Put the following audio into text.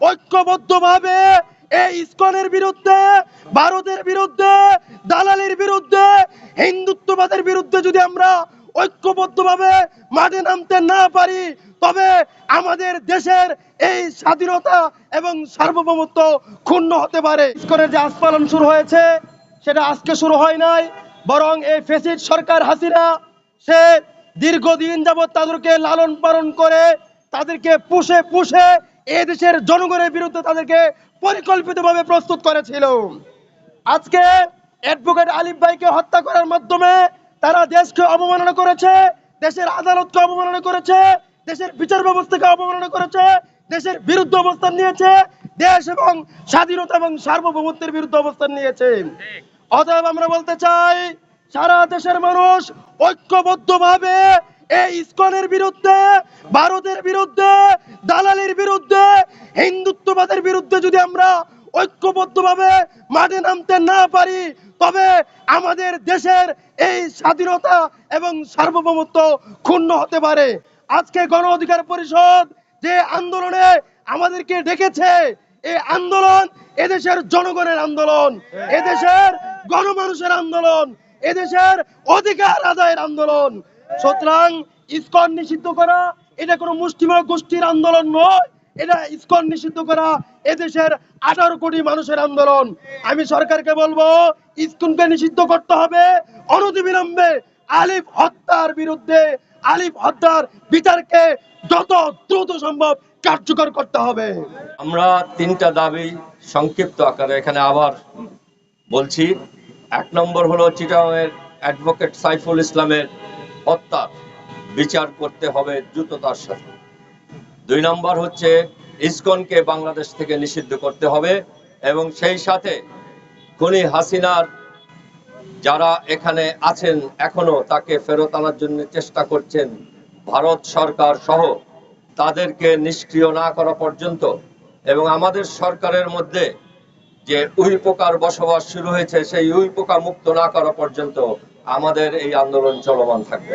ঐক্যবদ্ধভাবে এই ইসকনের বিরুদ্ধে, ভারতের বিরুদ্ধে, দালালির বিরুদ্ধে, হিন্দুত্ববাদের বিরুদ্ধে যদি আমরা ঐক্যবদ্ধভাবে মাঠে নামতে না পারি, তবে আমাদের দেশের এই স্বাধীনতা এবং সার্বভৌমত্ব ক্ষুণ্ণ হতে পারে। ইসকনের যে আস্পালন শুরু হয়েছে, সেটা আজকে শুরু হয় নাই, বরং এই ফেসিড সরকার হাসিনা, সে দীর্ঘদিন যাবৎ তাদেরকে লালন পালন করে তাদেরকে পুষে পুষে এ দেশের জনগণের বিরুদ্ধে তাদেরকে পরিকল্পিতভাবে প্রস্তুত করেছিল। আজকে অ্যাডভোকেট আলিফ ভাইকে হত্যা করার মাধ্যমে তারা দেশকে অবমাননা করেছে, দেশের আদালতকে অবমাননা করেছে, দেশের বিচার ব্যবস্থাকে অবমাননা করেছে, দেশের বিরুদ্ধে অবস্থান নিয়েছে, দেশ এবং স্বাধীনতা এবং সার্বভৌমত্বের বিরুদ্ধে অবস্থান নিয়েছে। অতএব আমরা বলতে চাই, সারা দেশের মানুষ ঐক্যবদ্ধভাবে এই ইসকনের বিরুদ্ধে, ভারতের বিরুদ্ধে, দালালির বিরুদ্ধে, হিন্দুত্ববাদের বিরুদ্ধে যদি আমরা ঐক্যবদ্ধভাবে মাঠে নামতে না পারি, তবে আমাদের দেশের এই স্বাধীনতা এবং সার্বভৌমত্ব ক্ষুণ্ণ হতে পারে। আজকে গণ অধিকার পরিষদ যে আন্দোলনে আমাদেরকে ডেকেছে এই আন্দোলন এদেশের জনগণের আন্দোলন, এদেশের গণমানুষের আন্দোলন, এদেশের অধিকার আদায়ের আন্দোলন। সুতরাং ইসকন নিষিদ্ধ করা, এটা কোনো মুষ্টিমেয় গোষ্ঠীর আন্দোলন নয়। এটা ইসকন নিষিদ্ধ করা এদেশের আঠারো কোটি মানুষের আন্দোলন। আমি সরকারকে বলব, ইসকনকে নিষিদ্ধ করতে হবে। অনতিবিলম্বে আলিফ হত্যার বিরুদ্ধে আলিফ হত্যার বিচারকে যত দ্রুত সম্ভব কার্যকর করতে হবে। আমরা তিনটা দাবি সংক্ষিপ্ত আকারে এখানে আবার বলছি। এক নম্বর হলো চিটাংয়ের অ্যাডভোকেট সাইফুল ইসলামের হত্যা বিচার করতে হবে দ্রুততার সাথে। দুই নম্বর হচ্ছে, ইসকনকে বাংলাদেশ থেকে নিষিদ্ধ করতে হবে এবং সেই সাথে খুনি হাসিনার যারা এখানে আছেন এখনও তাকে ফেরত আনার জন্য চেষ্টা করছেন ভারত সরকার সহ, তাদেরকে নিষ্ক্রিয় না করা পর্যন্ত এবং আমাদের সরকারের মধ্যে যে উইপোকার বসবাস শুরু হয়েছে, সেই উইপোকা মুক্ত না করা পর্যন্ত আমাদের এই আন্দোলন চলমান থাকবে।